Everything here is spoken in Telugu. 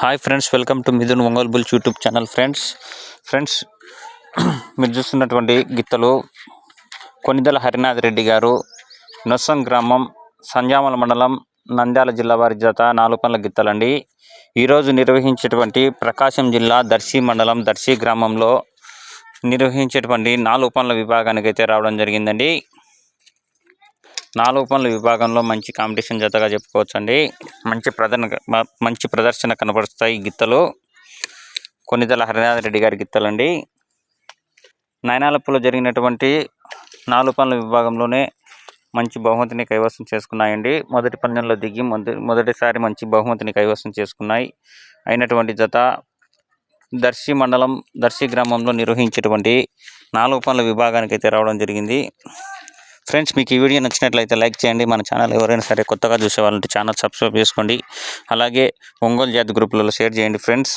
Hi friends welcome to Mithun Ongole bulls YouTube channel friends friends మీరు చూస్తున్నటువంటి గిత్తలు కొనిదల హరినాథ్ రెడ్డి గారు నొస్సం గ్రామం సంజామల మండలం నంద్యాల జిల్లా వారి జత నాలుగు పనుల గిత్తలండి. ఈరోజు నిర్వహించేటువంటి ప్రకాశం జిల్లా దర్శి మండలం దర్శి గ్రామంలో నిర్వహించేటువంటి నాలుగు పనుల విభాగానికి అయితే రావడం జరిగిందండి. నాలుగు పనుల విభాగంలో మంచి కాంపిటీషన్ జతగా చెప్పుకోవచ్చండి. మంచి ప్రదర్శన మంచి ప్రదర్శన కనబరుస్తాయి గిత్తలు. కొన్నిదల హరినాథ్ రెడ్డి గారి గిత్తలండి. నయనాలప్పులో జరిగినటువంటి నాలుగు పనుల విభాగంలోనే మంచి బహుమతిని కైవసం చేసుకున్నాయండి. మొదటి పందెంలో దిగి మొదటి మొదటిసారి మంచి బహుమతిని కైవసం చేసుకున్నాయి. అయినటువంటి జత దర్శి మండలం దర్శి గ్రామంలో నిర్వహించేటువంటి నాలుగు పనుల విభాగానికి అయితే రావడం జరిగింది. ఫ్రెండ్స్ మీకు ఈ వీడియో నచ్చినట్లయితే లైక్ చేయండి. మన ఛానల్ ఎవరైనా సరే కొత్తగా చూసే వాళ్ళంటే ఛానల్ సబ్స్క్రైబ్ చేసుకోండి. అలాగే ఒంగోలు జాతి గ్రూపులలో షేర్ చేయండి ఫ్రెండ్స్.